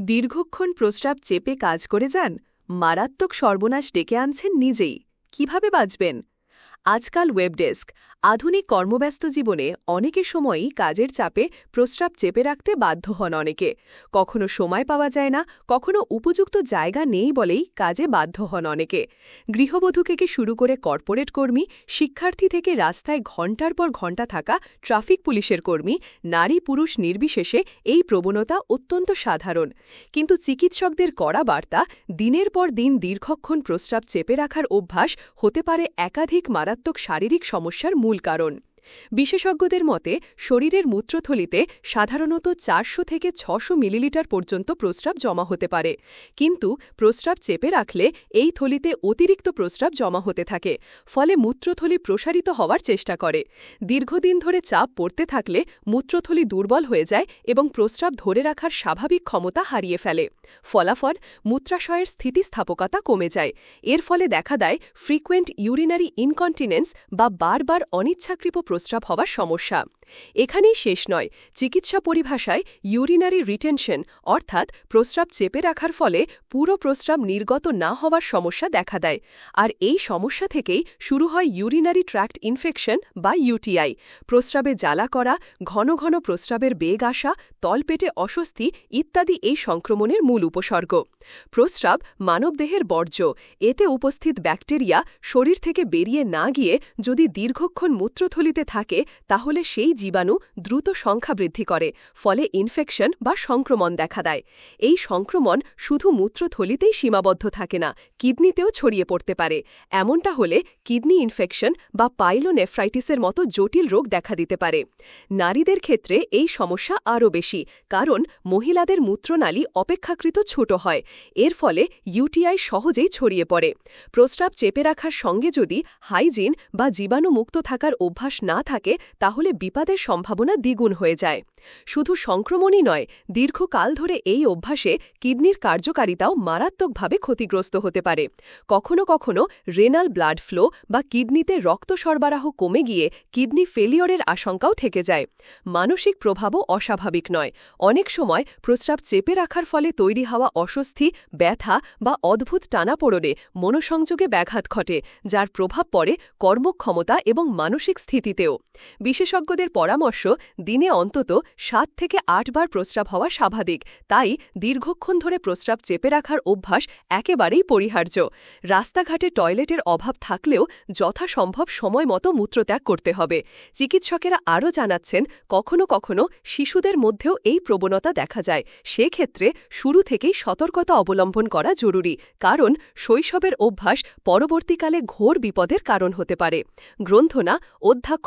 দীর্ঘক্ষণ প্রস্রাব চেপে কাজ করে যান মারাত্মক সর্বনাশ ডেকে আনছেন নিজেই। কীভাবে বাঁচবেন? আজকাল ওয়েব ডেস্ক আধুনিক কর্মব্যস্ত জীবনে অনেকের সময়ই কাজের চাপে প্রস্রাব চেপে রাখতে বাধ্য হন অনেকে। কখনো সময় পাওয়া যায় না, কখনো উপযুক্ত জায়গা নেই বলেই কাজে বাধ্য হন অনেকে। গৃহবধূ থেকে শুরু করে কর্পোরেট কর্মী, শিক্ষার্থী থেকে রাস্তায় ঘণ্টার পর ঘণ্টা থাকা ট্রাফিক পুলিশের কর্মী, নারী পুরুষ নির্বিশেষে এই প্রবণতা অত্যন্ত সাধারণ। কিন্তু চিকিৎসকদের কড়া বার্তা, দিনের পর দিন দীর্ঘক্ষণ প্রস্রাব চেপে রাখার অভ্যাস হতে পারে একাধিক মারাত্মক শারীরিক সমস্যার মূল কারণ। বিশেষজ্ঞদের মতে, শরীরের মূত্রথলিতে সাধারণত চারশো থেকে ছশো মিলিলিটার পর্যন্ত প্রস্রাব জমা হতে পারে। কিন্তু প্রস্রাব চেপে রাখলে এই থলিতে অতিরিক্ত প্রস্রাব জমা হতে থাকে, ফলে মূত্রথলি প্রসারিত হওয়ার চেষ্টা করে। দীর্ঘদিন ধরে চাপ পড়তে থাকলে মূত্রথলি দুর্বল হয়ে যায় এবং প্রস্রাব ধরে রাখার স্বাভাবিক ক্ষমতা হারিয়ে ফেলে। ফলাফল, মূত্রাশয়ের স্থিতিস্থাপকতা কমে যায়। এর ফলে দেখা দেয়, ফ্রিকুয়েন্ট ইউরিনারি ইনকন্টিনেন্স বা বারবার অনিচ্ছাকৃত প্রস্রাব হওয়ার সমস্যা। এখানেই শেষ নয়, চিকিৎসা পরিভাষায় ইউরিনারি রিটেনশন অর্থাৎ প্রস্রাব চেপে রাখার ফলে পুরো প্রস্রাব নির্গত না হওয়ার সমস্যা দেখা দেয়। আর এই সমস্যা থেকেই শুরু হয় ইউরিনারি ট্র্যাক্ট ইনফেকশন বা ইউটিআই প্রস্রাবে জ্বালা করা, ঘন ঘন প্রস্রাবের বেগ আসা, তলপেটে অস্বস্তি ইত্যাদি এই সংক্রমণের মূল উপসর্গ। প্রস্রাব মানবদেহের বর্জ্য, এতে উপস্থিত ব্যাকটেরিয়া শরীর থেকে বেরিয়ে না গিয়ে যদি দীর্ঘক্ষণ মূত্রথলিতে থাকে, তাহলে সেই জীবাণু দ্রুত সংখ্যা বৃদ্ধি করে, ফলে ইনফেকশন বা সংক্রমণ দেখা দেয়। এই সংক্রমণ শুধু মূত্রথলিতেই সীমাবদ্ধ থাকে না, কিডনিতেও ছড়িয়ে পড়তে পারে। এমনটা হলে কিডনি ইনফেকশন বা পাইলোনেফ্রাইটিসের মতো জটিল রোগ দেখা দিতে পারে। নারীদের ক্ষেত্রে এই সমস্যা আরও বেশি, কারণ মহিলাদের মূত্রনালী অপেক্ষাকৃত ছোট হয়, এর ফলে ইউটিআই সহজেই ছড়িয়ে পড়ে। প্রস্রাব চেপে রাখার সঙ্গে যদি হাইজিন বা জীবাণুমুক্ত থাকার অভ্যাস না থাকে, তাহলে বিপাদের সম্ভাবনা দ্বিগুণ হয়ে যায়। শুধু সংক্রমণই নয়, দীর্ঘকাল ধরে এই অভ্যাসে কিডনির কার্যকারিতাও মারাত্মকভাবে ক্ষতিগ্রস্ত হতে পারে। কখনো কখনো রেনাল ব্লাড ফ্লো বা কিডনিতে রক্ত সরবরাহ কমে গিয়ে কিডনি ফেলিওরের আশঙ্কাও থেকে যায়। মানসিক প্রভাবও অস্বাভাবিক নয়। অনেক সময় প্রস্রাব চেপে রাখার ফলে তৈরি হওয়া অস্বস্তি, ব্যথা বা অদ্ভুত টানাপোড়নে মনোসংযোগে ব্যাঘাত ঘটে, যার প্রভাব পড়ে কর্মক্ষমতা এবং মানসিক স্থিতিতেও বিশেষজ্ঞদের পরামর্শ, দিনে অন্তত সাত থেকে আটবার প্রস্রাব হওয়া স্বাভাবিক। তাই দীর্ঘক্ষণ ধরে প্রস্রাব চেপে রাখার অভ্যাস একেবারেই পরিহার্য। রাস্তাঘাটে টয়লেটের অভাব থাকলেও যথাসম্ভব সময় মতো মূত্রত্যাগ করতে হবে। চিকিৎসকেরা আরও জানাচ্ছেন, কখনো কখনো শিশুদের মধ্যেও এই প্রবণতা দেখা যায়। সেক্ষেত্রে শুরু থেকেই সতর্কতা অবলম্বন করা জরুরি। কারণ শৈশবের অভ্যাস পরবর্তীকালে ঘোর বিপদের কারণ হতে পারে। গ্রন্থনা, অধ্যক্ষ